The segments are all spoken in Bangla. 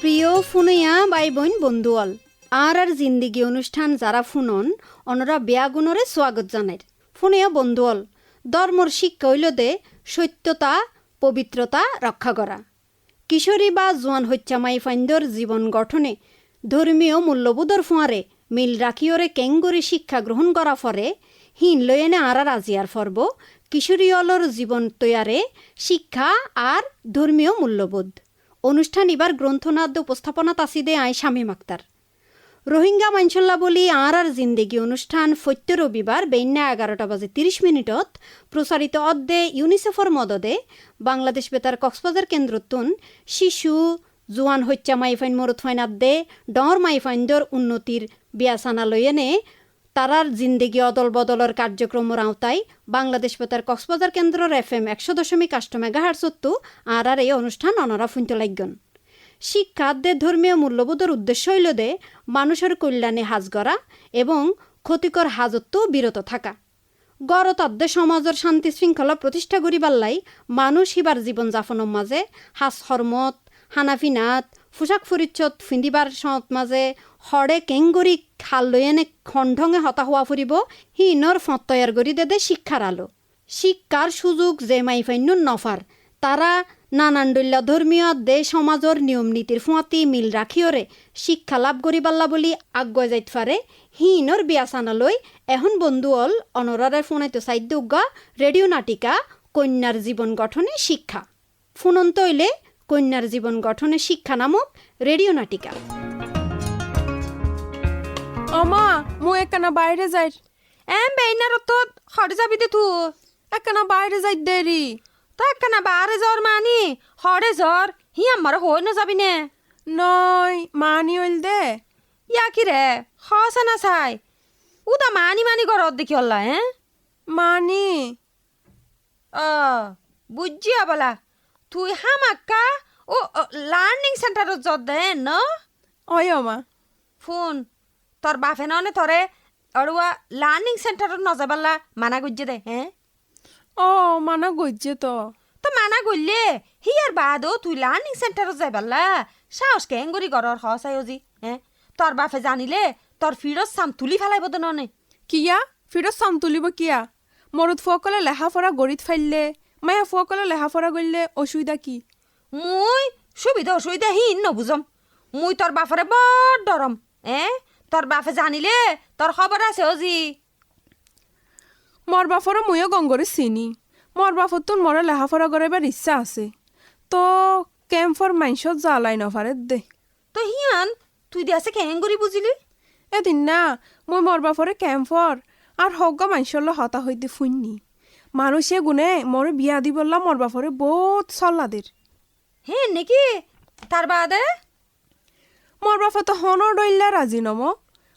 প্রিয় ফুনইয়া বাই বোন বন্ধুয়াল আর আর জিন্দিগি অনুষ্ঠান যারা ফুনন অনরা বেয়াগুণরে স্বাগত জানায় ফুনইয়া বন্ধুয়াল ধর্মর শিক্ষা হইল দে সত্যতা পবিত্রতা রক্ষা করা কিশোরী বা জোয়ান হচ্যামাই ফাইন্দর জীবন গঠনে ধর্মীয় মূল্যবোধর ফুঁয়ারে মিল রাখিওরে কেঙ্গরি শিক্ষা গ্রহণ করা ফরে হিন লয়েনে আরা রাজিয়ার ফর্ব কিশোরীয়লর জীবন তৈয়ারে শিক্ষা আর ধর্মীয় মূল্যবোধ। অনুষ্ঠান এবার গ্রন্থনাদ্য উপস্থাপনাত আসিদে আই শামীম আক্তার রোহিঙ্গা মাইনসল্লা বলি আর আর জিন্দেগি অনুষ্ঠান ফত্য রবিবার বেন্যা এগারোটা বাজে তিরিশ মিনিটত প্রচারিত অদ্দে ইউনিসেফর মদদে বাংলাদেশ বেতার কক্সবাজার কেন্দ্রতুন শিশু, জোয়ান হত্যা মাইফাইন মরুত ফাইন আদ্দে, ডর মাইফাইন্দর উন্নতির বিয়াসানা লয়েনে তারার জিন্দেগি অদল বদলর কার্যক্রমের আওতায় বাংলাদেশ বেতার কক্সবাজার কেন্দ্রের এফ এম একশো দশমিক আষ্ট মেগাহার সত্তু আর আর এই অনুষ্ঠান অনরা লাগন শিক্ষাদ্যে ধর্মীয় মূল্যবোধের উদ্দেশ্য হইল দে মানুষের কল্যাণে হাজ করা এবং ক্ষতিকর হাজত্ব বিরত থাকা। গড়তাদ্যে সমাজের শান্তি শৃঙ্খলা প্রতিষ্ঠা করিবার লাই মানুষ হিবার জীবনযাপনের মাঝে হাস হরমত হানাফিনাথ পোশাক পরিচ্ছদ ফিন্দিবার সত মাঝে হরে কেংগরি খাল লয়েনে খণ্ডঙে হতা হওয়া ফুরিব হিনর ফত তৈয়ার করি দে দে শিক্ষার আলো। শিক্ষার সুযোগ যে মাইফান্য নফার তারা নানান দল্য ধর্মীয় দে সমাজৰ নিয়ম নীতিৰ ফুঁয়াতি মিল ৰাখিওৰে শিক্ষা লাভ কৰি পাল্লা বুলি আগুৱাই যাইত ফাৰে হিনৰ বিয়া চানালৈ এখন বন্ধু হল অনৰাৰে ফোনাইতো চাইদ্য উগা ৰেডিঅ' নাটিকা, কন্যাৰ জীৱন গঠনে শিক্ষা। ফোনন্ত হইলে কন্যার জীবন গঠনে শিক্ষা নামক রেডিও নাটিকা। অমা মই একখানা বাইরে যাই। এম বেইনার তো হরে যাবি দে তু। একখানা বাইরে যাই দেরি। তো একখানা বারে জ্বর মানি হরে জ্বর হি আমার হই না যাবি নে। নয় মানি হইল দে। ইয়া কি রে হসা না চাই উদা মানি মানি ঘরত দেখি হল্লা হ্যাঁ? মানি। অ বুঝছি বলা। তুই হামাক্কা? ও লার্নিং সেন্টারত যত দে ন? অয় অমা। ফোন তোর বাপে ননে তরে অড়ুয়া লার্নিং সেন্টারত নজাবাল্লা মানা গুজ্জে দে হ্যাঁ অ মানা গজ্জে তো। তো মানা গল্লে হিয়ার বাদও তুই লার্নিং সেন্টারত যাই পারলা সাহস কেঙ্গুরি গরর হসাই অজি হ্যাঁ তোর বাপে জানিলে তোর ফিরত সাম তুলি ফেলাইব ননে কিয়া? ফিরত চাম তুলিব কিয়া? মরুত ফুসকলে লেহা ফরা গড়িত ফাইলে মায়া ফুসকলে লেহা ফরা গড়লে অসুবিধা কি? মুই সুবিধা অসুবিধা হিন নবুজম। মুই তোর বাপরে বড় ডরম এ? তোর বাপে জানিলে তোর খবর আছে অজি মর বাফরও ময়ও গঙ্গরে চিনি। মর বাফর তোর মরে লেহা ফরা গড়াইবার ইচ্ছা আছে। তো কেম্পর মাইসত জ্বালাই নফারে দে। তো হিয়ান তুই দিয়াছে কেঙ্গুরি বুঝিলি এদিন না মই মর বাফরে ক্যাম্পর আর হগ্গ মাইসল্ল হতা হইতে ফুইনি মানুষে গুনে মরে বিয়া দি বললাম মর বাফরে বহুত সল্লাদের। হে নাকি? তার বাদে? মর বাফা তো হনর ডইল্লা রাজি নম।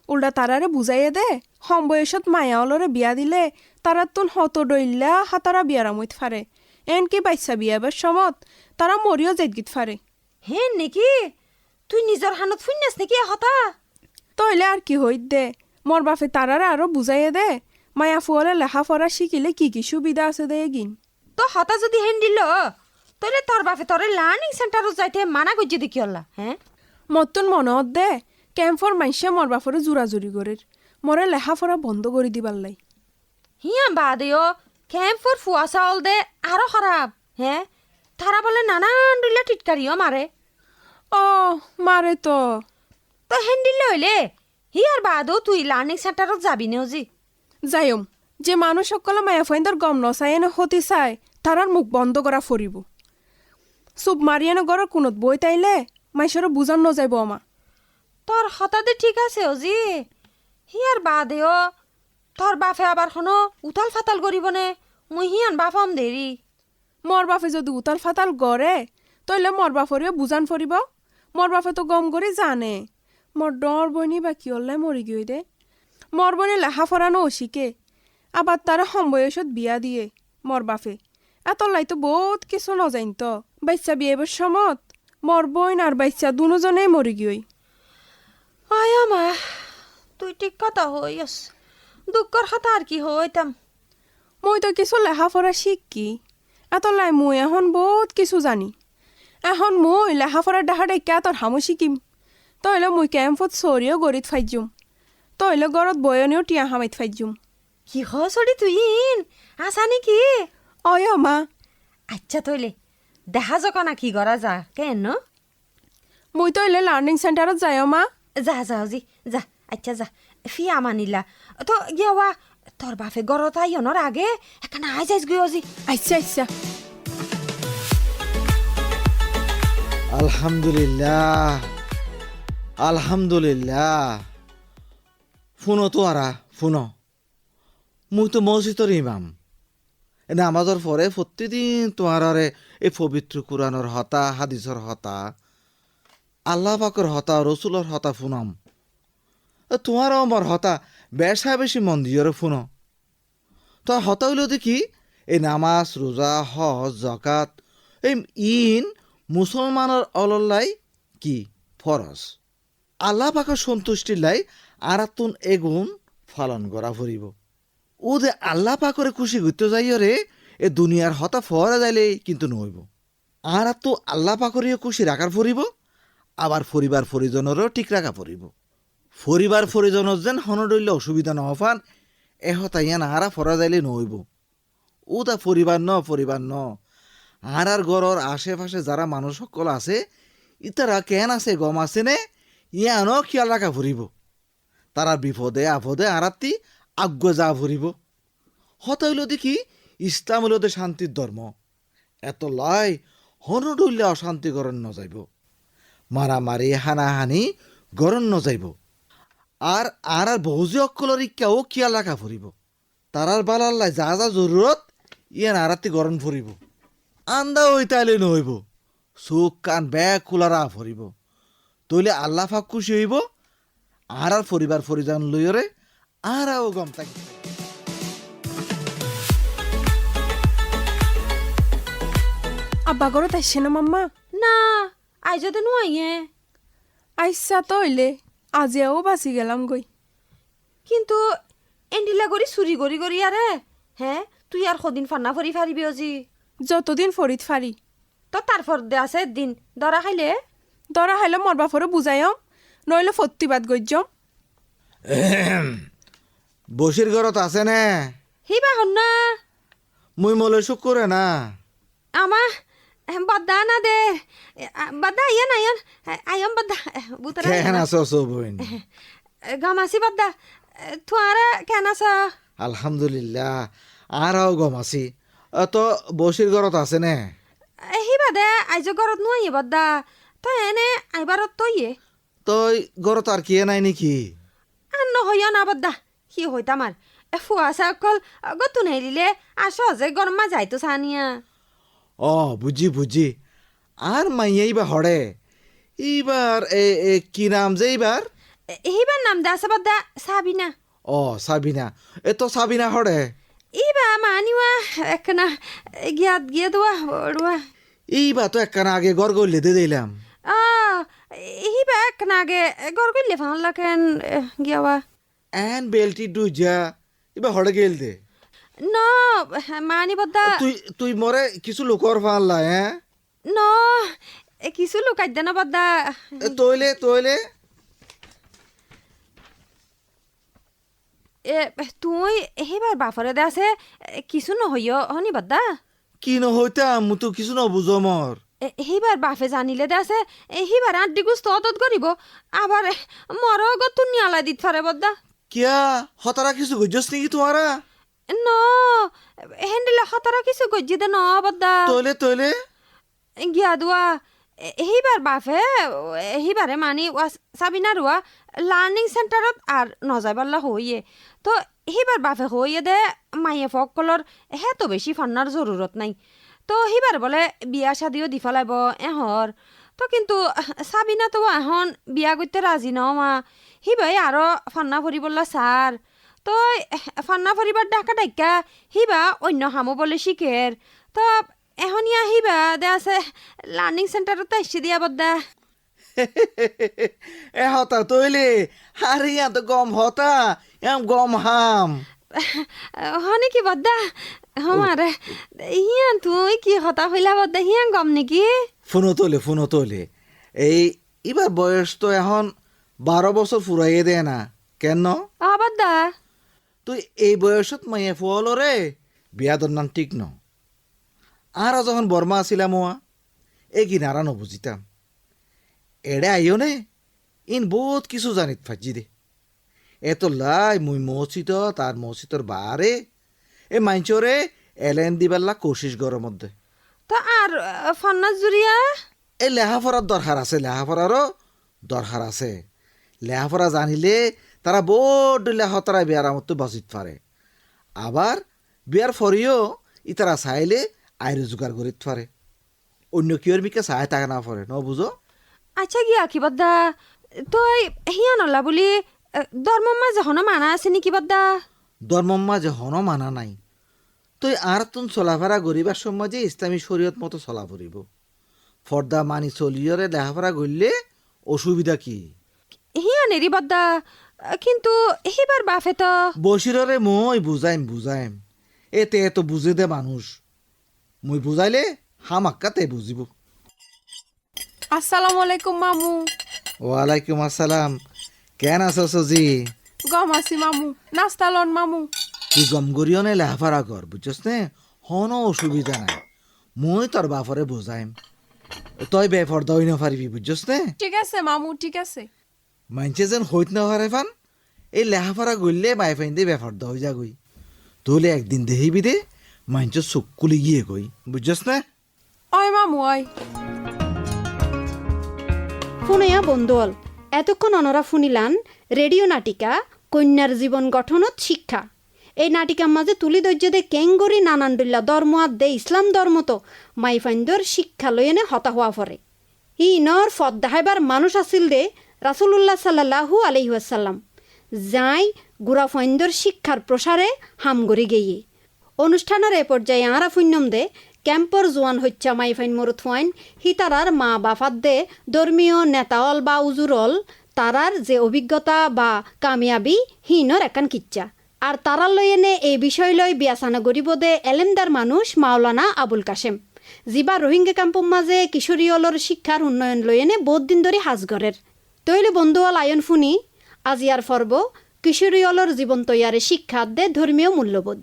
উল্টা তারারে বুঝাইয়ে দে হম বয়সত মায়া অলরে বিয়া দিলে তারা তুন হত ডইল্লা হাতারা বিয়ারামইত ফারে। এনকি বাইসা বিয়াবার সমত তারা মরিও জেদগিত ফারে। হে নাকি? তুই নিজর হানত ফুইনাস নাকি হতা? তইলে আর কি হইত দে মর বাফে তারারে আরও বুঝাইয়ে দে মায়া ফুয়ালে লেখা ফরা শিকিলে কি কি সুবিধা আছে দে এগিন? তো হতা যদি হেন দিল তাহলে তোর বাপে তোরে লার্নিং সেন্টারত যাইতে মানা করছে দেখি হল্লা হ্যাঁ মতন মনত দে ক্যাম্পর মাইসে মর বাফরে জোরাজুরি করির মরে লেখা ফরা বন্ধ করে দিবার লাই হিয়া বাদেও ক্যাম্পর ফুয়া চাউল দে আরও খারাপ হ্যাঁ তারা বলে নানান দুইলা টিটকারিও মারে ও মারে তো। তো হেন দিলে হইলে হিয়ার বাদেও তুই লার্নিং সেন্টারত যাবি নে জি। যাইম যে মানুষ সকলে মায়া ফাইন্দার গম নচাই এনে হতি চাই তারার মুখ বন্ধ করা ফরিব চুপ মারি এনে কোনত বই তাইলে মাইসরে বুজান নযাইব আমা। তোর হতাতে ঠিক আছে অজি? হিয়ার বাদেও তোর বাপে আবার শোনো উতাল ফাতাল করিবনে মুই হিয়ান বাপম দেরি মর বাপে যদি উতাল ফাতাল গড়ে তইলে মর বাপরেও বুজান ফরিব মর বাপে তো গম করে জানে। মর ডর বইনি বা কি হল্লাই মরি গিয়ে দে। মর বইনি লেহা ফরানো অশিকে। আবার তারা সম্বয়সত বিয়া দিয়ে মর বাপে। এত লাই তো বহুত কিছু নজাইন তো। বাচ্চা বিয়েবার সমত মর বইন আর বাচ্চা দুজনেই মরি গিয়ে আয়া মা তুই ঠিক কথা হইয়াস দুঃখর কথা আর কি হইতাম মই তো কিছু লেহা ফরা শিখি এত লাই মই এখন বহুত কিছু জানি। এখন মই লেহাফৰাৰ দেহাৰ ডেকা তোৰ হামু শিকিম। তইলে মই কেম্পত চৰিও গৰিত ফাইজুম। তইলে ঘৰত বয়নেও টিয়া হামাইত ফাইজুম। কি হসড়ি তুই ইন? আসা নাকি? অয় মা। আচ্ছা তৈলে দেখা যাক না কি করা যা কেন মই তইলে লাৰ্ণিং চেণ্টাৰত যায় মা। যা যা জি যা আচ্ছা যা ফিয়া মানিলা তো গিয়া তোর বাপে গরত আইয়নের আগে এখানে আই যাইস গিয়ে জি আইসা আচ্ছা। আলহামদুলিল্লাহ আলহামদুলিল্লাহ। শুনো তো আরা শুনো মুই তো মসজিদর ইমাম। নামাজর পরে প্রতিদিন তোমার আরে এই পবিত্র কোরআনের হতা হাদিসর হতা, আল্লাহ পাকর হতা রসুলর হতা শুনাম এ তোমার আমার হতা বেশা বেশি মন দিয়ে শুনো তো হতা হইল দেখি, এই নামাজ রোজা হজ, জকাত, এই ইন মুসলমানের অলল্লাই কি ফরজ আল্লাহ পাকের সন্তুষ্টির লাই আরাতুন এগুন পালন করা ফুরিব। ও যে আল্লাহ পাকরে খুশি করতে যাইও রে, এ দুনিয়ার হতা ফরা যাইলে কিন্তু নইব। আর তো আল্লাহ পাকরিও খুশি রাখার ফুরিব, আবার পরিবার পরিজনেরও ঠিক রাখা ফুরিব। পরিবার পরিজনের যেন হনডইলে অসুবিধা নহফান এহতা ইয়ান আরা ফরা যাইলে নইব। ও তা পরিবার ন পরিবার ন। আর আর ঘরের আশেপাশে যারা মানুষ সকল আছে, ইতারা কেন আছে, গম আছে নে ইয়ানো খেয়াল রাখা ফুরিব। তারা বিপদে আপদে আরাত্তি আজ্ঞ যা ফুরিব হতা হইল দেখি ইসলাম হইল শান্তির ধর্ম। এত লয় হনড হইলে অশান্তি গরণ ন যাইব মারামারি, হানাহানি গরণ ন যাইব আর আর বহুজি অকলর ইচ্ছাও খেয়াল রাখা ফুরিব তারার বালাল্লাই যা যা জরুরত ইয়ান আরাত্তি গরণ ফুরিব আন্দা ওই তাইলে নইব চোখ কান ব্যাগ খোলারা ফরিব তইলে আল্লাহ ফাক খুশি হইব। আর আর পরিবার পরিজন লইরে আর আও গম থাকি। আব্বা ঘৰত আইছে না মাম্মা? না আই যদি নুয়াইয়ে আইসা তইলে আজিও বাঁচি গেলাম গই। কিন্তু এন্ডিলা করি চুরি করি করি আরে হ্যাঁ তুই আর সদিন ফান্না ফরি ফারিবি অজি? যতদিন ফরিত ফারি। তো তারপর দে আছে দিন দরা খাইলে? দৰা হাইলে মোৰ বাপৰে বুজাইম নইলে ফত্তিবাদ গজ্যম বসির ঘরত আছে নে? হিবা হন না। মুই মলে শুকুরে না। আমা বাদা না দে। বাদা আইয়ান আইয়ান আইয়াম বাদা বুতরা কেন আছো সবইন গামাসি বাদা তুয়ারা কেন আছা? আলহামদুলিল্লাহ আর আও গম আছি। আ, তো বসির ঘরত আছে নে? হিবা দে আইজ ঘরত নুয়াইয়ে বাদা তই এনে আইবারত তইয়ে। তই ঘরত আর কি নাই নেকি? আর নহইয়া না বাদা কি হইতা আমার ফুয়া সকল গতুন হেরিলে আর সহজে গরমা যাইতো সানিয়া অ বুঝি বুঝি আর মাইয়াই বা হরে এইবার এ এ, কি নাম যে এইবার হিবার নাম দে আছে বাদা সাবিনা ও সাবিনা এ তো সাবিনা হরে ইবা মানিওয়া একনা গিয়াত গিয়ে দোয়া বড়ুয়া এইবার তো একখানা আগে গড় গড়লে দিয়ে দিলাম আ আগে গরগিলে ফান লাকেন গিয়াওয়া। এন বেলটি ডুজা এবার হরে গেল দে। ন মানি বদ্দা তুই তুই মরে কিছু লোকর ফানলা হ্যাঁ ন কিছু লুকাই দে না বদ্দা তইলে তইলে এ তুই হিবার বাফরে দে আছে কিছু নহইয় হনি বদ্দা কি নহইতাম মু তো কিছু নবুঝো মর। হিবার বাফে জানিলে দে আছে হিবার আড্ডি গুস্ত অতত করিব আবার মর গতুন নিয়ালা দিত ফারে বদ্দা। কিয়া? হতারা কিছু গজ্জস নাকি তোমারা? ন হেন্ডিলে হতারা কিছু গজ্জি দে ন বদ্দা। তইলে তইলে? গিয়া দুয়া এইবাৰ বাফে এইবাৰে মানি চাবিনা ৰোৱা লাৰ্ণিং চেণ্টাৰত আর নজাই পাল্লা হইয়ে। তো সেইবাৰ বাফে হইয়ে দে মায়ে ফকলৰ হেতো বেছি ফান্নাৰ জৰুরত নাই। তো সেইবাৰ বোলে বিয়া শাদিও দি ফেলাইব এহর তো কিন্তু চাবিনা তো এখন বিয়া করতে রাজি ন মা। সিবাই আৰু ফান্না ফুৰিবলা ছাৰ। তই ফান্না ফুৰিবাৰ ডাকা ডাইকা সিবা অন্য হামো বলে শিখের তো এখনই আহিবা দে আছে লার্নিং সেন্টারত আসছি দিয়া বদ্দা। এ হতা তইলে আরে ইয়া তো গম হতা এম গম হাম। হনে কি বদ্দা? হমারে হিয়ান তুই কি হতা হইলা বদ্দা হিয়ান গম নেকি? ফোনও তোলে ফোনও তোলে। এই এবার বয়স তো এখন বারো বছর ফুরাইয়ে দেয় না। কেন? অ বদ্দা তুই এই বয়সত মাইয়ে ফুয়াল রে বিয়াদর নাম ঠিক ন। আর যখন বর্মা আছিলাম ওয়া এই কিনারা নবুজিতাম এড়ে আইও নে ইন বহুত কিছু জানিত ফাজি দে। এত লাই মুই মসজিদ তার মসজিদর বারে এ মাইচরে এলেন দিবাল্লা কোশিস গরম মধ্যে। তো আর ফন্নাস জুরিয়া এই লেহাফরার দরকার আছে লেহাফরারও দরকার আছে। লেহাফরা জানিলে তারা বড় লেহতরা বিয়ার মতো বাঁচিত পারে আবার বিয়ার ফরিও ইতারা চাইলে আয় রোজগার করিত পারে অন্য কিয়র মিকে চাই থাকে না পরে ন বুঝো আচ্ছা গিয়া কি বদ্দা? তই হিয়ান নলা বুলি ধর্মমা যখন মানা আছে নেকি বদ্দা? ধর্মম্মা যে হন মানা নাই। তুই আর তুন চলাফেরা গরিবার যে ইসলামী শরীয়ত মতো চলা পড়িব ফর্দা মানি চলিয়রে লেহাফেরা গড়লে অসুবিধা কি? হিয়ান এরি বদ্দা কিন্তু হিবার বাফে তো। বসিররে মই বুজাইম বুজাইম এতে এত বুঝে দে মানুষ। মুই বুজাইলে হামাক্কা তে বুঝিব। আসসালামু আলাইকুম মামু। ওয়ালাইকুম আসসালাম। কেন আছো সজি? গম আছি মামু। নাস্তা লন মামু। তুই গম গরিও নে লেহাফারা কর বুঝছস নে হনো অসুবিধা নাই। মই তোর বাপরে বুজাইম। তই বেফর দই না পারিবি বুঝছস নে ঠিক আছে মামু ঠিক আছে। মানছে যেন হইত না পারে ফান এই লেহাফারা গড়লে মাই ফাইন দিয়ে বেফর দই যা গই তোলে একদিন দেহিবি দে মানছ চকুলি গিয়ে গই বুঝছস না অয় মামু অয় ফুনেয়া বন্ধুয়াল এতক্ষণ অনরা ফুনিলান রেডিও নাটিকা কন্যার জীবন গঠনত শিক্ষা। এই নাটিকার মাঝে তুলি ধৈর্য দে কেঙ্গরি নানান দুল্লা ধর্ম আর দে ইসলাম ধর্ম তো মাইফাইন্দর শিক্ষা লইনে হতা হওয়া পরে। ই নর ফদ দেখাইবার মানুষ আছিল দে রাসুলুল্লাহ সাল্লাহু আলহিহাসাল্লাম যাই গুড়া ফৈন্দর শিক্ষার প্রসারে হামগরি গেয়ে অনুষ্ঠানের এ পর্যায়ে আঁরা ফুন্যম দে ক্যাম্পর জোয়ান হচ্ছা মাইফাইন মরুত ফাইন হিতারার মা বাফাত দে ধর্মীয় নেতাওল বা উজুরল, তারার যে অভিজ্ঞতা বা কামিয়াবি, হিনর একান কিচ্ছা। আর লই এনে এই বিষয় লই বিয়াসানা গরিব দে এলেমদার মানুষ মাওলানা আবুল কাশেম জিবা রোহিঙ্গা ক্যাম্পর মাঝে কিশোরীয়লর শিক্ষার উন্নয়ন এনে বহুত দিন ধরে হাজগরের তৈলে বন্ধুয়াল আয়ন ফুনি আজিয়ার ফর্ব কিশোরীয়লর জীবন তৈয়ারে শিক্ষা দে ধর্মীয় মূল্যবোধ।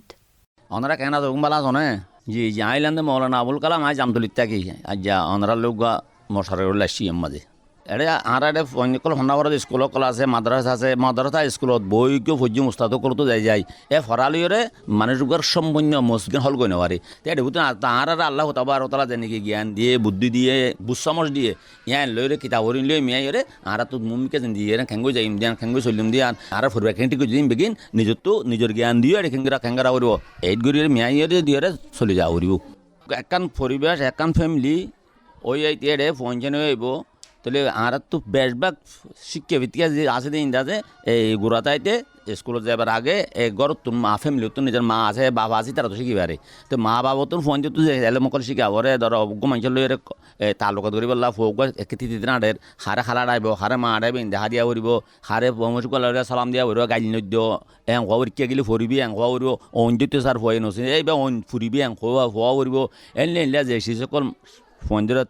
ওনারা কেন রুমবালা জনে, জি জি আইল্যান্ডে মৌলানা আবুল কালাম আজ জামতলিত থাকি আজ যা ওনারা লোক মশারের লাসি মাঝে এড়ে আর এড়ে অনেকল সন্নাবরত স্কুল কল আছে মাদ্রাসা আছে মাদ্রাসা স্কুলত বই কেউ ফজ্জি মুস্তাদ করতো যাই যায়। এ ফরালিয়রে মানুষগুলোর সম্পূর্ণ মসজিদ হল গই নেওয়ারি তে বুঝতে তাহার আর আল্লাহ তাবার তালা যেনেকি জ্ঞান দিয়ে, বুদ্ধি দিয়ে বুসামস দিয়ে ইয়ান লইরে কিতাব হরিণ লই মিয়াই রে আর তো মুমিকে যেন দিয়ে খেঙ্গো যাইম দিয়া খেঙ্গো চলিম দিয়া। আর ফুরবা খেংটি দিম বেগিন নিজর তো নিজের জ্ঞান দিয়ে এটি খেঙ্গরা খেঙ্গরা করব এইট গড়ি মিয়াই দিয়ে চলি যা করিব একান পরিবেশ একান ফ্যামিলি ওই এই তে পঞ্চান্ন হইব তাহলে আর তো বেশভাগ শিক্ষা ভিত্তিক যে আছে দিন যাতে এই গোড়াতাইতে স্কুলত যাবার আগে এই ঘর তোর মা ফ্যামিলি তোর নিজের মা আছে, বাবা আছে, তারা তো শিখিবারে। তো মা বাবা তোর ফোন তো এলে মকল শিখাবরে ধর অজ্ঞ মানুষের লই তালুকত করি বললা ফোক একটি তিন আডের হারে খালা আড়াইব হারে মা আড়াইব দেখা দিয়া করিব হারে মসুকল সালাম দিয়া করিব গাইল নদ্য এং হওয়া উরিকিয়া গেলে ফুরিবি এং হওয়া উরিব অন দিতে স্যার ফুয়াই নছে এইবার অন ফুরিবি এং হওয়া হওয়া উরিব এনলে এনলে যে শিশুসকল ফোন দিলে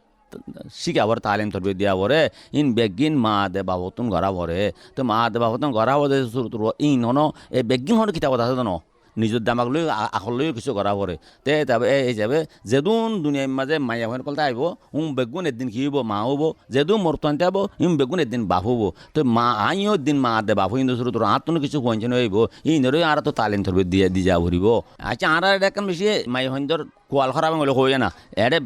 শিখাবার তালিম তরবি দিয়া বরে ইন বেগিন মা দে বাবতন গড়া বরে তো মা দে বাবতন গড়া বরে ইন হন এই বেগিন হন কিতাব আছে ন? নিজৰ দামাক লৈ আখৰ লৈ কিছু কৰা পৰে। তে এই হিচাপে যেদুন দুনিয়াৰ মাজে মায়া ভন কলতা আহিব, উম বেগুন এদিন কি হ'ব মা হ'ব যেদু মৰতন্তে হ'ব ইম বেগুন এদিন বাপ হ'ব। তো মা, আইও দিন মা দে, বাপ হিন্দু শুরু তোর আর তো কিছু পঞ্চান্ন হইব ইনরে আর তো তালিম ধরবে দিয়ে, দি যা ভরিব আচ্ছা আর এখন বেশি মাই হইন্দর কোয়াল খারাপ হলে হয়ে না। এডে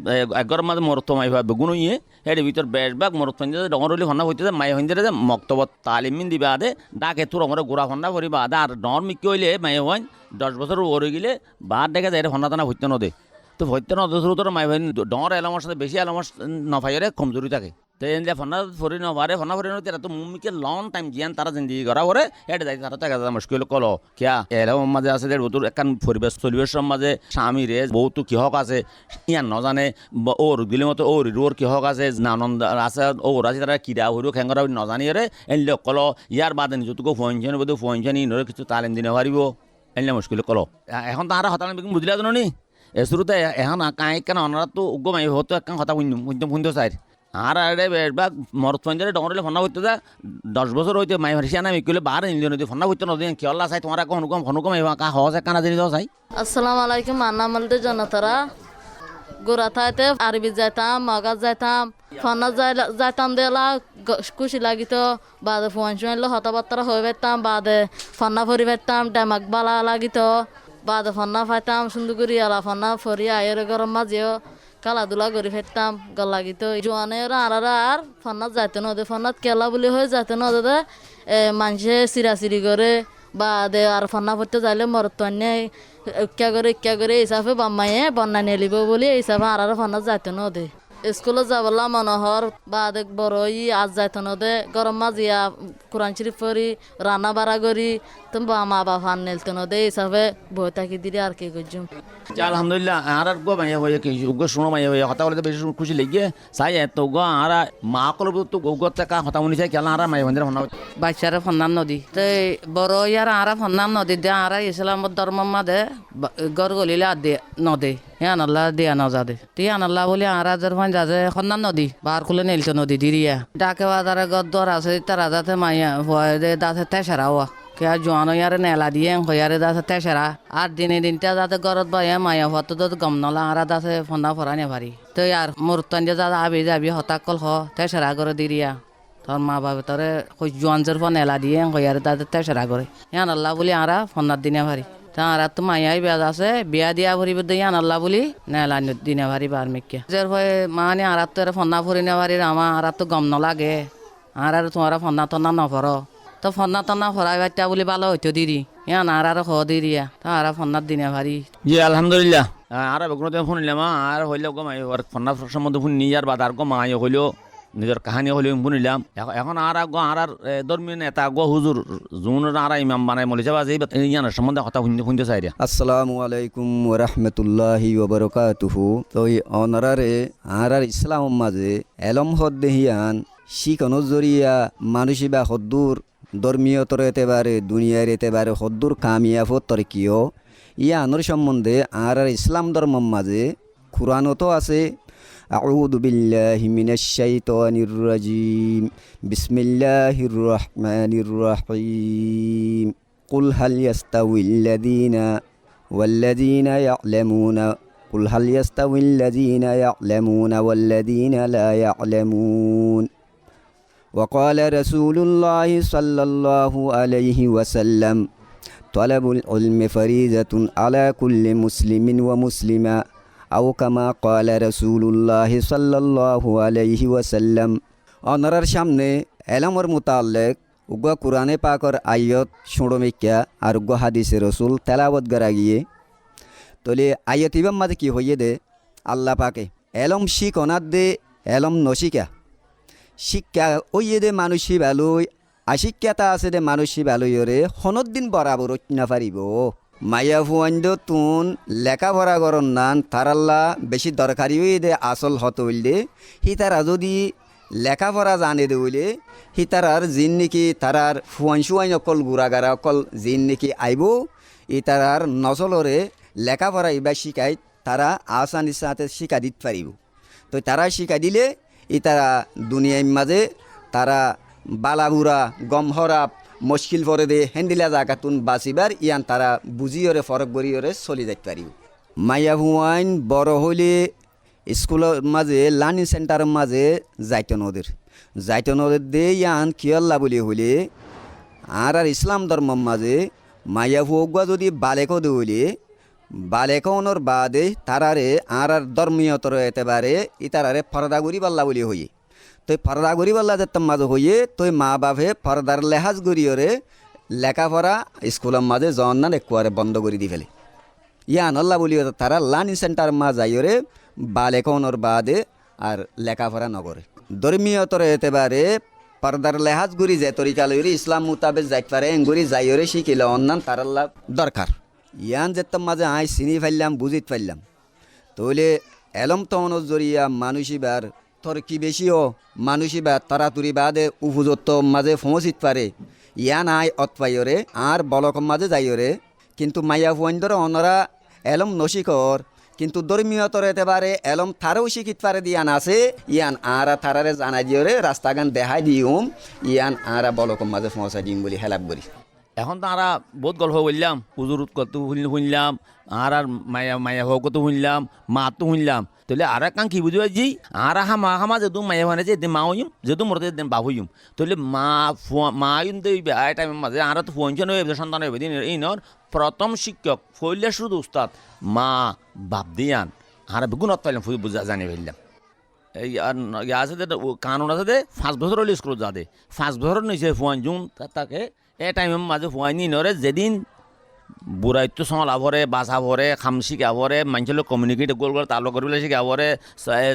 একর মাঝে মরত মাই ভাবে ইয়ে এর ভিতর বেশভাগ মরত ফঞ্জে ডঙর হলি হন্না হইতে মাই হইন্দে মক্তবত তালিমিন দিবা আদে ডাকে তোর ৰঙৰে গোড়া হন্না ভরিবা আদে আর ডর মিকি হইলে মাই হইন দশ বছর ওরে গেলে বাদ দেখে যায় হন্না টানা হইতে নদে। তো হইতে নদে তোর মাই ভাই ডর এলামর সাথে বেশি এলামর নফাইরে কমজোরি থাকে। তো এনে ফনা ফরি নভারে ফনা ফরি নদী তো মুমিকে লং টাইম জিয়ান তারা জিন্দিগি করা করে এটা যাই তারা টাকা মুশকিল কলো। কিয়া? এলাম মাঝে আছে যে তোর একান পরিবেশ পরিবেশের মাঝে স্বামী রে বহুতো কিহক আছে। ইয়ান নজানে ওর গিলে মতো ওর ওর কিহক আছে নানন্দ আছে ওর আছে তারা কিরা হইরো খেঙ্গরা নজানি রে এনলে কলো ইয়ার বাদে নিজতুকো ফোনছেন বোধ ফোনছেন ইনরে কিছু তালিম দিনে পারিব এনে মুশকিল কলো। এখন তো আর হতা বুঝলা জানো নি এ শুরুতে এ- এখন কাই কেন অনারা তো উগ্র মাই হতো এক হতা বুঝ বুঝতে বুঝতে চাই আর আরে বেশবা মরত পঞ্জারে ডঙরে ফোনা হইতে যা। দশ বছর হইতে মাই ভারিসিয়া নামি কইলে বার নিলে নদী ফোনা হইতে নদী কি আল্লাহ চাই তোমার কোন কম, ফোন কম কা হস কানা জানি চাই। আসসালামু আলাইকুম আন্নামালদের জনতারা। গোরাথাইতে আরবি যাইতাম, মগাজ যাইতাম ফনা যাইতাম দেলা খুশি লাগিত। বাদে ফোন শুনলে হতাবার্তা হয়ে পেতাম বাদে ফন্না ফরি পেতাম ডেমাক বালা লাগিত। বাদে ফন্না পাইতাম সুন্দর করি আলা ফন্না ফরি আয়ের গরম মাঝেও। খেলাধুলা করে ফেরতাম গল লাগিত জোয়ানের আর আর ফন্নাত যাইতে নদে ফন্নাত খেলা বলে হয়ে যাইতে নদে মানুষে চিরাচিরি করে, বা দে আর ফন্না পড়তে যাইলে মরত ইক্কা করে ইক্কা করে এই হিসাবে বাম্মাইয়ে বন্যা নেলিব বলে এই হিসাবে আর আর ফন্নাত যাইতে নদে স্কুলে যাবলা মনোহর বা দেখ বড় ই আজ যাইতে নদে গরম মাজিয়া কোরআন শরীফ পড়ি রান্না বাড়া করি তুমি বা মা বাবা ফান নেলতে নদে এই হিসাবে বই থাকি দিদি আর কি করছুম। আলহামদুলিল্লাহ আর আর গো মাইয়া হয়ে কি উগ্র শুনো মাইয়া হয়ে কথা বলতে বেশি খুশি লেগে। চাই এত গো আর মা কল তো উগ্র টাকা কথা মনে চাই খেলা আর মাইয়া মন্দির ফোনা বাচ্চারা ফন্নান নদী। তো বড় ইয়ার আরা ফন্নান নদী দে আরা ইসলামত ধর্ম মাদে গড় গলিলে আর দিয়ে নদী। হে আনাল্লাহ দিয়া নজাদে তি আনাল্লাহ বলে আরা যার যাতে খন্নান নদী বার খুলে নিলতো নদী, দিরিয়া। ডাকে বাজারে গদ্দর আছে, তারা যাতে মাইয়া দাতে তেসারা হওয়া কে জোয়ান ইয়ারে নেলা দিয়ে হইয়ারে দাতে তেসারা। আর দিনে দিনটা যাতে গরত বাইয়া মায়া হত তো গম নলা আরা দাতে ফন্না ফরা নে ভারি তো ইয়ার মুরতান যে যাতে আবি যাবি হতাকল হ তেসারা করে দিরিয়া তোর মা বাবা তোরে কই জোয়ানজের ফোন এলা দিয়ে কইয়ারে তাদের তেসরা করে ইয়ান আল্লাহ বলি আরা ফোনার দিনে ভারি তা আর তো মাইয়াই বিয়া আছে বিয়া দিয়া ভরিব দে ইয়ান আল্লাহ বলি নেলা দিনে ভারি বার মেকে যার ভয়ে মানে আর তো ফোনা ফুরি নে ভারি আমা আর তো গম নলাগে আর আর তোমার ফোনা টনা নভর। তো ফোনা টনা ভরাই বাচ্চা বলি ভালো হইতো দিদি ইয়ান আর আর হ দিদিয়া তা আর ফোনার দিনে ভারি জি আলহামদুলিল্লাহ। আর বেগুনতে ফোন নিলাম আর হইলে গো মাই ওর ফোনা সম্বন্ধে ফোন নিয়ার বাদ আর গো মাই হইলেও। নিজের কাহানি হইলেও শুনিলাম এখন আর গো আর আর ধর্মীয় নেতা, গো হুজুর জুন আর ইমাম বানাই মলিছে বা এই ইয়ানের সম্বন্ধে কথা শুনতে শুনতে চাই আসসালামু আলাইকুম ওরহমতুল্লাহি ওবরকাতুহু তো অনারারে আরার ইসলাম মাঝে এলম হদ্দেহিয়ান শিখনো জরিয়া মানুষই বা হদ্দুর ধর্মীয়তর এতেবারে দুনিয়ার এতেবারে হদ্দুর কামিয়াফত তরকিও ইয়া আনোর সম্বন্ধে আর ইসলাম ধর্মর মাঝে কোরআনতো আছে أعوذ بالله من الشيطان الرجيم. بسم الله الرحمن الرحيم. قل هل يستوي الذين والذين يعلمون قل هل يستوي الذين يعلمون والذين لا يعلمون. وقال رسول الله صلى الله عليه وسلم طلب العلم فريضة على كل مسلم ومسلمة. আউ কামা কয়লা রসুল্লাহ সাল্লাহ আলহি ওয়াসাল্লাম। অনারার সামনে এলামর মোতালেক উগ কুরানে পাকর আয়ত সুড়মিকা আর উগ হাদিসে রসুল তেলাবত গারা গিয়ে। তলে আয়ত ইবাম মাঝে কি হইয়ে দে? আল্লাহ পাকে, এলম শিখ অনার দে, এলম নশিকা। শিক্ষা ওইয়ে দে মানুষই ভালোই আশিক্ষাতা আছে দে মানুষই ভালোই ওরে, হনদ্দিন বরাবর না পারিব মাইয়া ফুয়ান্দ তুন লেখাপড়া করন নান, তারাল্লা বেশি দরকারি দে আসল হত হইলে। হি তারা যদি লেখাপড়া জানে দে হইলে হি তারার জিন নাকি তারার ফুয়ান সুয়াইন অকল গুড়াগারা অকল জিন নাকি আইব। ই তারার নচলরে লেখাপড়া ইবা শিকাই তারা আসানির সাথে শিকা দিতে পারিব। তো তারা শিকা দিলে ই তারা দুনিয়ার মাঝে তারা বালাবুরা গমহরা মুশকিল পরে দে হেন্দিলা জাগাতুন বাঁচিবার ইয়ান তারা বুঝিয়রে, ফরক গড়িয়রে চলি যাইতে পারিব। মাইয়া হুয়াইন বড় হইলে স্কুলের মাঝে লার্নিং সেন্টারের মাঝে যাইতে নদীর যাইতে নদীর দে ইয়ান কিয়ল্লা বলি হইলে আর আর ইসলাম ধর্মের মাঝে মাইয়া হুয়া যদি বালেকও দে হইলে বালেকনের বাদে তারারে আর আর ধর্মীয়তর এতেবারে ই তারারে ফরদা করি পাল্লা বলি হইয়ে। তই পাল্লা যে মাঝে হইয়ে তই মা বাপে ফরদার লেহাজ করিয়রে লেখাপড়া স্কুলের মাঝে জন্নান একুয়ারে বন্ধ করে দি ফেলে। ইয়ান আল্লাহ বলি তারা লার্নিং সেন্টার মা যাইরে বালেকনের বাদে আর লেখাপড়া নগরে ধর্মীয়তর এতেবারে পর্দার লেহাজ গুরি যে তরিকা লইরি ইসলাম মোতাবেক যাইতে পারে, এঙ্গুরি যাইরে শিখিলে অন্যান তার আল্লাহ দরকার। ইয়ান যে যেতাম মাঝে আই চিনি ফেললাম, বুঝিত ফেললাম। তাহলে এলম তহনত জরিয়া মানুষিবার তোর কি বেশিও? মানুষই বা তাড়াতুরি বাদে উপযুক্ত মাঝে পৌঁছিত পারে। ইয়ান আই অতপাইরে আর বলকম মাঝে যাইরে কিন্তু মাইয়া ফুয়াইন্দর অনরা এলম নশিকর কিন্তু ধর্মীয়তর এতেবারে এলম থারেও শিখিত পারে দিয়ান আছে। ইয়ান আরা থারারে জানাই দিওরে রাস্তাগান দেখাই দিউম। ইয়ান আরা বলকম মাঝে পৌঁছাই দিম বলি হেলাপ করি। এখন তো আমরা বহুত গল্প বললাম কত শুনলাম। আর আর মায়া মায়া হোক তো শুনলাম মা তো শুনলাম তাহলে আর কান কি বুঝি পারছি আর হামা হামা যেহেতু মায়া মানে যে মা হইম যেহেতু মরতে দেন বাবু হইম তাহলে মা ফুয়া- মা ইন তো এই টাইমের মাঝে আর তো ফুয়ঞ্চন হইবে সন্তান হইবে দিন ইনর প্রথম শিক্ষক ফইলে শুধু উস্তাদ মা বাপ দিয়ান আর বেগুনত পাইলাম বুঝা জানি ফেললাম এই আর ইয়া আছে যে কানুন আছে যে পাঁচ বছর হলে স্কুলত যা দে পাঁচ বছর নিছে ফুয়ান তা- তাকে এ টাইমের মাঝে ফুয়াই নি নরে যেদিন বুড়াইত্য চলা ভরে বাসা ভরে খাম শিকা ভরে মানুষের লোক কমিউনিকেট গোল করে তার লোক কৰিবলৈ শিকা ভরে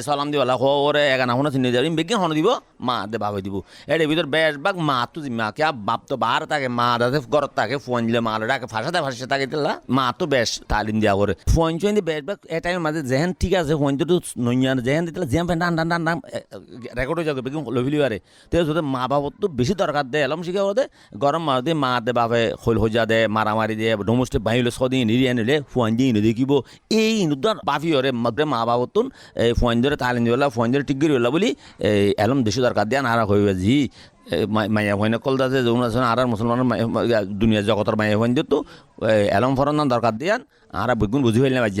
সালাম দিবলা খোয়া ভরে এগানা শুনে চিনি যাবি বেগি হন দিব, মা দে ভাবে দিব। এর ভিতর বেশ বাক মা তো মা কে বাপ তো বার থাকে মা দাদে ঘরত থাকে ফোন দিলে, মা ডাকে ফাঁসাতে ফাঁসে থাকে দিলা মা তো বেশ তালিম দিয়া করে ফোন চোন দিয়ে বেশ বাক এ টাইমের মাঝে যেহেন ঠিক আছে ফোন তো নইয়া যেহেন দিতে যেহেন ফেন ডান ডান ডান ডান রেকর্ড হয়ে যাবে বেগি লভিলি পারে তো যদি মা বাবার তো বেশি দরকার দে, এলম শিখে ওদের গরম মা দিয়ে মা দে বাপে, খোল হজা দে মারামারি দিয়ে ডোমস্টে বাহিলে সদিন নিরিয়ে নিলে ফুয়ান দিয়ে নিলে দেখিব এই নুদান বাফি হরে মধ্যে মা বাবতুন এই ফুয়ান ধরে তালিম দিলা ফুয়ান ধরে টিক গিরিলা বলি এই এলম বেশি দরকার দিয়ে নারা হইবে জি মাইয়া হইনে কল দাসে যৌন আছে আর মুসলমানের দুনিয়া জগতের মাইয়া হইন দিত এলম ফরন দরকার দিয়ান আর বেগুন বুঝি ফেললাম আজ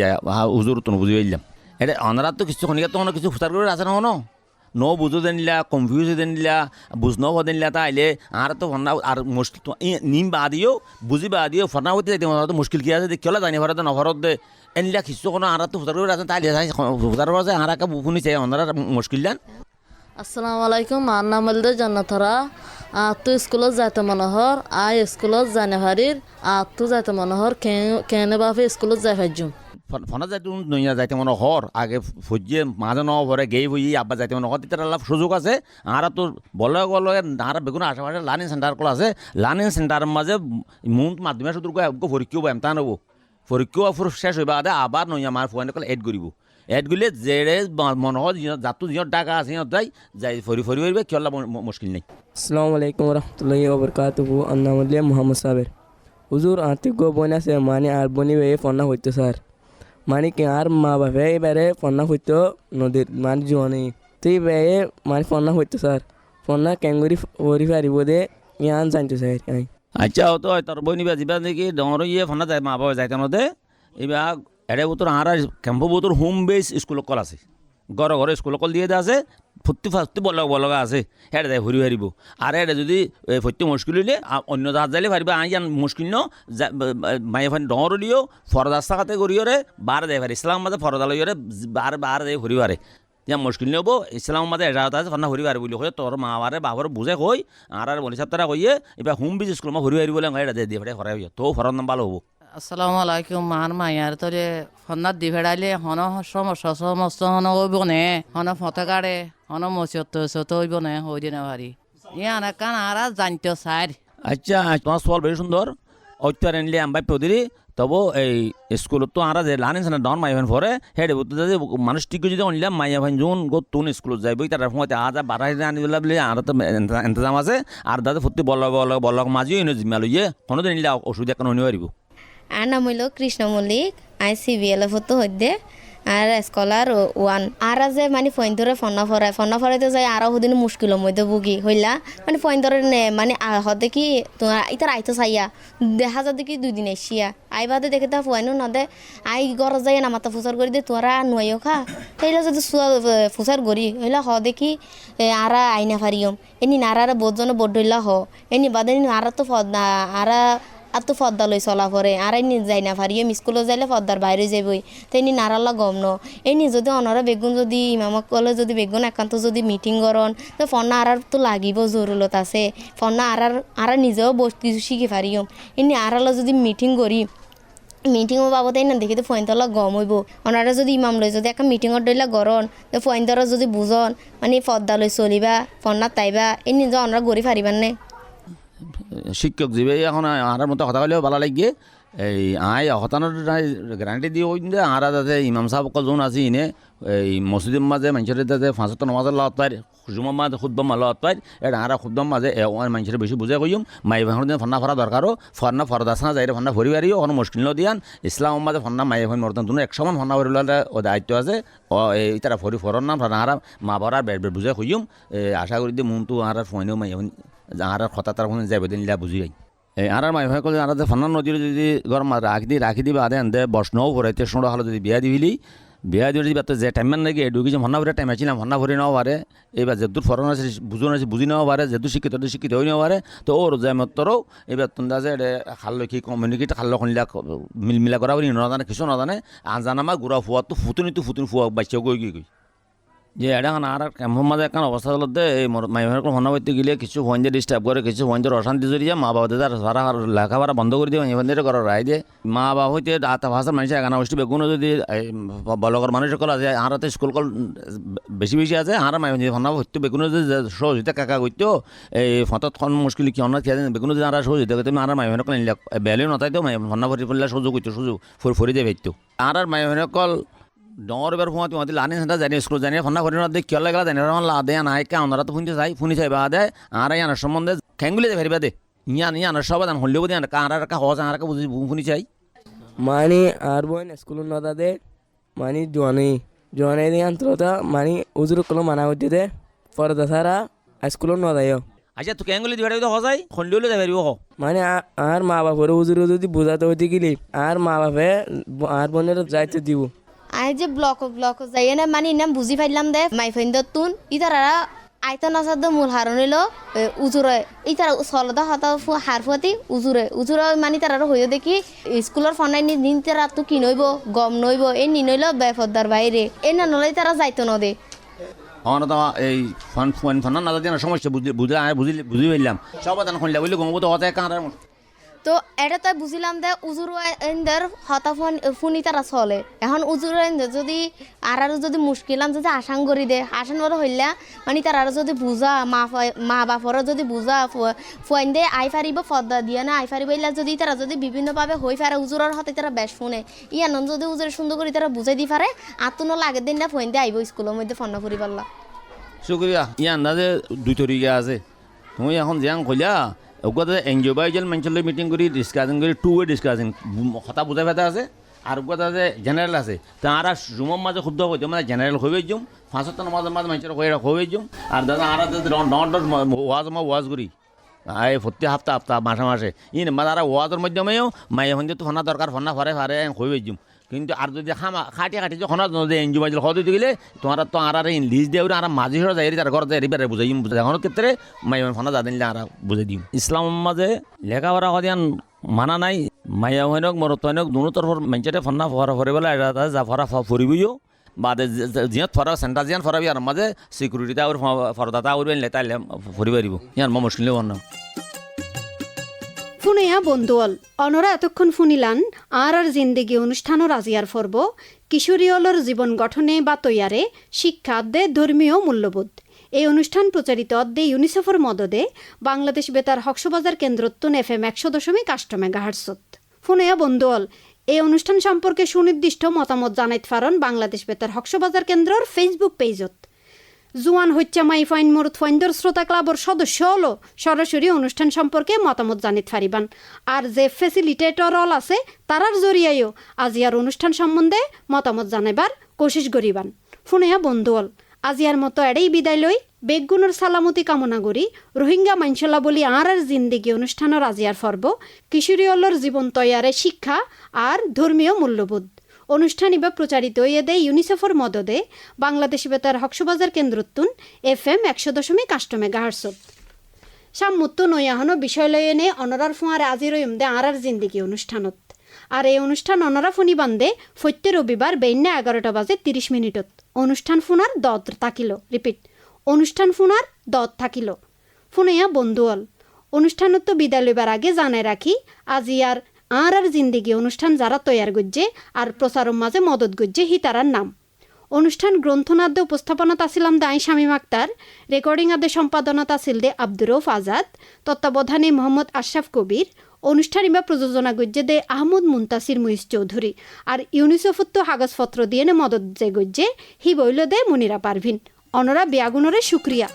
হুজুর তো বুঝি ফেললাম এটা অনারাত তো কিছু খনিকা তো কিছু ফুটার করে আছে না ন বুঝো দেনিলা কনফিউজ হয়ে দেনিলা বুঝ ন হো দেনিলা তা আইলে আর তো ফনা আর মুশকিল নিম বাদিও বুঝি বাদিও ফনা হতে যাইতে মুশকিল কি আছে কেলা জানি ভরতে নভরত দে এনিলা কিছু কোনো আর তো আছে তাই ফুটার করে আর কা বুফুনি চাই অনারা মুশকিল দেন আসসালামু আলাইকুম মার নাম হলদে জন্নতরা আর তো স্কুলত যাইতে মনোহর আই স্কুলত জানুয়ারির আর তো যাইতে মনোহর কেনে বাপে স্কুলত যাই ভাজ্যুম ফনা যাইতে নইয়া যাইতে মনে হর, আগে ফুজিয়ে মাঝে ন ভরে গেই বই আব্বা যাইতে মনে হর তেতিয়া লাভ সুযোগ আছে। আর তো বলে বলে আর বেগুন আশেপাশে লার্নিং সেন্টার কল আছে। লার্নিং সেন্টারের মাঝে মুন মাধ্যমে শুধু পরীক্ষাও পাম তা নব শেষ হইবা আদে আবার নইয়া মার ফুয়ানে কল এড করিব এড করলে জেরে মনে হয় যাতো যিহত ডাকা আছে, সিহঁত যাই যাই ফরি ফরি ফরিবে কিয়লা মুশকিল নেই। আসসালামু আলাইকুম রহমতুল্লাহি ওবরকাতুহু আন্নামুল্লিয়া মোহাম্মদ সাবের হুজুর আর্থিক গো বোন আছে মানে আর বনি বে ফন্না হইতো স্যার মানে কি আর মা বাপে এবারে পন্না হইতো নদীর মানে জোয়ানি তো এবারে মানে পন্না হইতো স্যার পন্না ক্যাঙ্গুরি ওরি পারিব দে, ইয়ান জানতো স্যার আই। আচ্ছা ও তো তোর বই নিবা যাবা নাকি ডর ইয়ে ফোনা যায়, মা বাবা যাইতে নদে এবার এটা বোতর আর কেম্প বোতর হোম বেস স্কুল কল আছে। ঘরে ঘরে স্কুল কল দিয়ে আছে ফুর্তি ফার্তি বলগা বলগা আছে। হেঁটে যায় ঘুরি হারিব আর এটা যদি ফুর্তি মুশকিল হইলে অন্য জাহাজ যাইলে পারিবা আই জান মুশকিল ন মায়ে ফানি ডর দিও ফরজ আস্তা কাতে করিওরে বার দেয় পারে ইসলাম মাঝে ফরজ আলইরে বার বার দেয় ঘুরি পারে ইয়া মুশকিল নেব ইসলাম মাঝে এজাজত আছে ফান্না ঘুরি পারে বলি কয়ে তোর মা বারে বাবার বুঝে কই আর আর বলি সাপ্তাহ কইয়ে এবার হোম বিজ স্কুল মা ঘুরি পারি বলে এটা দিয়ে ফেটে খরাই তো ফরন নাম ভালো হব। আসসালামু আলাইকুম মার মায়ার তোরে ফন্নাত দি ফেড়াইলে হন সমস্যা সমস্ত হন হইব নে হন ফতে কাড়ে হন মসিয়ত সত হইব নে হই দিনে ভারি ইয়ান কান আর জানতো স্যার আচ্ছা তোমার সওয়াল বেশি সুন্দর অত্যার এনলে আম্বাই পদিরি তবু এই স্কুলত তো আরা যে লানিস না ডন মাইভেন ফরে হেডে বুঝতে যে মানুষ ঠিক যদি অনলাম মাইভেন যখন গো তুন স্কুলত যাইব তার সময় আজ বাড়াই আনি দিলা বলে আর তো ইন্তজাম আছে আর দাদা ফুটি বল বল বল মাঝিও এনে জিম্মা লইয়ে কোনো দিন নিলে অসুবিধা কোনো হইতে পারিব আর নাম হইল Krishna Mallik I C B L এফতো হইদে আর স্কলার ওয়ান আর যে মানে ফইন ধরে ফন্না ফরাই ফন্না ফরাইতে যাই আরও সুদিন মুশকিল মধ্যে ভুগি, হইলা। মানে ফইন ধরে নে মানে হতে কি তোমার ইতার আইতো চাইয়া, দেখা যাতে কি দুই দিন এসিয়া। আই বাদে দেখে তা ফুয়াইনো নদে, আই ঘর যাই না মাথা ফুসার করে দে তোরা নুয়াইও খা। সেইলা যদি ফুসার গরি হইলা হ দেখি আরা আইনা ফারিয়ম এনি নারারা বোধজন বড্ডইলা হ। এনি বাদে আরা তো আরা আর তো ফদ্দা লই চলা পরে। আর এনি যাই না এম স্কুলে যাইলে ফদ্দার বাইরে যাবই তো এনি নারাল্লা গম ন। এনি যদি অনরা বেগুন যদি, ইমামক কলে যদি বেগুন একান্ত যদি মিটিং করন তো ফন্না আর তো লাগিব জরুরত আছে। ফন্না আর আর নিজেও বস কিছু শিখি পারিম এনি আরালা যদি মিটিং করি মিটিং বাবদে না দেখি তো ফয়েন্তলা গম হইব। ওনারা যদি ইমাম লই যদি একটা মিটিংত দইলা গরন তো ফয়েন্তরা যদি বুঝন মানে ফদ্দা লই চলিবা, ফন্নাত তাইবা এই নিজে ওনারা গড়ি পারিবান নে শিক্ষক জীবে এখন আর মতো কথা কলেও ভালো লাগে এই আই হতানোর গ্যারান্টি দিয়ে ওই যে আরা যাতে ইমাম সাহেব কজন আছে ইনে, এই মসজিদের মাঝে মানুষের যাতে ফাঁসত নমাজের লত পাই হুজুমার মাঝে খুদ্দম মাল লত পাই এটা আরা খুদ্দম মাঝে মানুষের বেশি বুঝে কইম মাই ভাঙর দিন ফন্না ফরা দরকারও ফর্না ফরদাসনা যাই ফন্না ভরি বাড়িও কোনো মুশকিল দিয়ান ইসলাম মাঝে ফন্না মাই ভাই মরতন দুনো এক সমান ফন্না ভরি ললে ও দায়িত্ব আছে। ও এই তারা ফরি ফরন নাম আরা মা বরার বেড় বেড় বুঝে কইম আশা করি দিয়ে মন তো আর ফোনেও মাই আর কথা তার ফোনে যাবে দিন বুঝি এই আর মাই ভাই কলে আর ফান্না নদীর যদি গরম রাখি দি রাখি দিবা আদে আনতে বসনও ভরাইতে সোনা হলো যদি বিয়া দিবিলি বিয়া যদি বাতে যে টাইম নাকি ঢুকি যে হন্না ভরে টাইম আছিলাম হন্না ভরে নেওয়া পারে এবার যেহেতু ফরন আছে বুঝুন আছে বুঝি নেওয়া পারে যেহেতু শিক্ষিত শিক্ষিত হয়ে নেওয়া পারে তো ওর যে মতরও এবার তোমরা যে খাল্লো কি কমিউনিকেট খাল্লো খনিলা মিলমিলা করা বলি নজানে, কিছু নজানে, আনজানা মা গুড়া ফুয়া তো ফুতুনি তো ফুতুনি ফুয়া বাচ্চা গই গই গই যে এটা কারণ আর মাঝে এখন অবস্থা দে এই মাইভার করতে গেলে কিছু ফোনজে ডিস্টার্ব করে, কিছু ফোনজের অশান্তি জড়িয়ে মা বাবা তার সারা লেখাপড়া বন্ধ করে দিয়ে মাইভান্দের করার রায় দিয়ে মা বাবা হইতে আতা ভাষার মানুষ এখানে অবশ্যই বেগুনো যদি বলকর মানুষ কল আছে আর হাতে স্কুল কল বেশি বেশি আছে আর মাইভান ফোনা হইতো বেগুনো যদি সহযোগিতা কাকা করতো এই ফতত খন মুশকিল কি অন্য খেয়ে বেগুনো যদি আর সহযোগিতা করতে আর মাইভান কল বেলেও নতাই তো ফোনা ভরি পড়লে সুযোগ করতো সুযোগ ফুর ফুরি দিয়ে ভেটতো আর আর মাইভান কল ডর এবার ফোন তোমাদের লানি সেটা জানি স্কুল জানি ফোন করে না দেখি লাগলা জানি আমার লা দে নাই কে আমরা তো শুনতে চাই শুনি চাই বা দে আর ইয়ানোর সম্বন্ধে খেঙ্গুলি দে ফেরিবা দে ইয়ান ইয়ানোর সব দান হলেও দিয়ে কার আর কা হজ আর বুঝি শুনি চাই মানে আর বোন স্কুল নদা দে মানে জোয়ানি জোয়ানি দিয়ে আন্তরতা মানে উজুর কলো মানা করতে দে পরদা সারা স্কুল নদায় আচ্ছা তুই খেঙ্গুলি দিয়ে তো হলেও দে ফেরিব হ মানে আর মা বাপরে উজুর যদি বুঝাতে হইতে গেলি আর মা বাপে আর বোনের যাইতে দিব আই যে ব্লক ব্লক যাই না মানে ইনাম বুঝি পাইলাম দে। মাই ফাইন্দর তুন ইতারা আইতা নসাদ মূল হারণ হইল উজুরে ইতারা সলদা হতা হার ফুয়াতি উজুরে উজুরে মানে তারা হইও দেখি স্কুলের ফনাই নি দিন তারা তো কি নইব গম নইব এ, নি নইল বেফদার বাইরে এই না নলাই তারা যাইতো নদে আমার তো এই ফোন ফোন ফোন না জানি সমস্যা বুঝলি বুঝলে আমি বুঝলি বুঝি পাইলাম। সব দান খুনলে বললে গমবো তো হতায় কার তো এটা তো বুঝিলাম দে উজুর এন্দের হতা ফোন ফুনি তারা চলে। এখন উজুর এন্দের যদি আর আর যদি মুশকিলাম যদি আসান করি দে, আসান বড় হইলা মানে তারা যদি বুঝা, মা মা বাপরা যদি বুঝা ফুয়াইন দে, আই ফারিব ফদ্দা দিয়া না, আই ফারিব ইলা যদি তারা যদি বিভিন্নভাবে হই ফারে উজুরের হাতে তারা বেশ শুনে। ইয়ান যদি উজুর সুন্দর করে তারা বুঝাই দি পারে আতুনো লাগে দিন না ফুয়াইন দে আইব স্কুলের মধ্যে ফন্না করি পারলা শুক্রিয়া। ই আন্দাজে দুই তরিকা আছে। তুমি এখন জিয়াং কইলা ওগুলো এনজিও বাইজেল মানুষের মিটিং করি ডিসকাশন করি টু ওয়ে ডিসকাশন কথা বুঝাই ফেতা আছে। আর ওগুলো আছে জেনারেল আছে তারা রুমের মাঝে ক্ষুব্ধ হইতে মানে জেনারেল হয়ে যাম। ফাঁসত্তর মাঝে মাঝে মানুষের হয়ে হয়ে যাম। আর দাদা আর নট ওয়াজ মা ওয়াজ করি এই প্রতি হাফতা হাফতা মাসে মাসে ইন মানে আর ওয়াজের মাধ্যমেও মাই হইতে তো ফোনা দরকার ফোনা ফারে ফারে হয়ে যাম। কিন্তু আর যদি খামা খাটি খাটি যখন যদি এনজিও মাঝে হতে দিলে তোমার তো আর লিজ দিয়ে আর মাঝি হয়ে যাই তার ঘর যাই এবারে বুঝাই এখন ক্ষেত্রে মাই ফোনা যা দিলে আর বুঝাই দিম। ইসলাম মাঝে লেখাপড়া কদিয়ান মানা নাই। মাইয়া হইনক মরত হইনক দুনো তরফর মেঞ্চেতে ফন্না ফরা ফরে বেলা এটা যা ফরা ফরিবইও বাদে জিয়াত ফরা সেন্টার জিয়ান ফরাবি আর মাঝে সিকিউরিটি আর ফরদাতা আর তাইলে ফরি পারিব ইয়ার মা মুশকিল বন্ন ফুনেয়া বন্ধুয়াল অনরা এতক্ষণ ফুনিলান আর আর জিন্দেগি অনুষ্ঠানও রাজিয়ার ফর্ব কিশোরীয়লর জীবন গঠনে বা তৈয়ারে শিক্ষা দে ধর্মীয় মূল্যবোধ। এই অনুষ্ঠান প্রচারিত অদ্দে ইউনিসেফর মদদে বাংলাদেশ বেতার হকসবাজার কেন্দ্রত্বন এফ এম একশো দশমিক আষ্ট মেগাহার্সত ফুনেয়া বন্ধুয়াল এই অনুষ্ঠান সম্পর্কে সুনির্দিষ্ট মতামত জানাইত ফারন বাংলাদেশ বেতার হকসবাজার কেন্দ্রর ফেসবুক পেজত জুয়ান হচ্ছে মাই ফাইন মরুত ফাইন্দর শ্রোতা ক্লাবর সদস্য হলো, সরাসরি অনুষ্ঠান সম্পর্কে মতামত জানিত ফারিবান। আর যে ফেসিলিটেটর অল আছে, তারার জরিয়ায়ও আজিয়ার অনুষ্ঠান সম্বন্ধে মতামত জানাইবার কোশিশ করিবান। ফুনেয়া বন্ধুয়াল আজিয়ার মতো এড়েই বিদায় লই বেগুনের সালামতি কামনা করি, রোহিঙ্গা মাইনশলা বলি আর আর জিন্দিগি অনুষ্ঠানের আজিয়ার পর্ব কিশোরীয়লর জীবন তৈয়ারে শিক্ষা আর ধর্মীয় মূল্যবোধ। অনুষ্ঠান ইবা প্রচারিত ইয়েদে ইউনিসেফর মদদে বাংলাদেশ বেতার হকসবাজার কেন্দ্রতুন এফ এম একশো দশমিক আষ্ট মেগাহার্সত সাম্মুত্ত নয়াহন বিষয় লয়ে নে অনরার ফুঁয়ারে আজি রইম দে আর আর জিন্দিগি অনুষ্ঠানত। আর এই অনুষ্ঠান অনরা ফুনি বান্ধে ফত্যে রবিবার বেন্যা এগারোটা বাজে তিরিশ মিনিটত। অনুষ্ঠান ফুনার দত থাকিল, রিপিট, অনুষ্ঠান ফুনার দত থাকিল। ফুনাইয়া বন্ধুয়াল অনুষ্ঠানত বিদায় লইবার আগে জানাই রাখি, আজি আর আর আর জিন্দিগি অনুষ্ঠান যারা তৈয়ার গজ্জে আর প্রচারম মাঝে মদত গজ্জে হি তারার নাম। অনুষ্ঠান গ্রন্থনাদ্যে উপস্থাপনাত আসিলাম দে আই শামীম আক্তার, রেকর্ডিং আদে সম্পাদনাত আছিল দে আব্দুর রৌফ আজাদ, তত্ত্বাবধানে মোহাম্মদ আশরাফ কবির, অনুষ্ঠান ইবা প্রযোজনা গজ্জে দে আহমদ মুন্তাসির মুইস চৌধুরী আর ইউনিসেফত তো কাগজপত্র দিয়ে মদত যে গজ্জে হি বইল দে মনিরা পারভিন। অনরা বেয়াগুনরে শুক্রিয়া।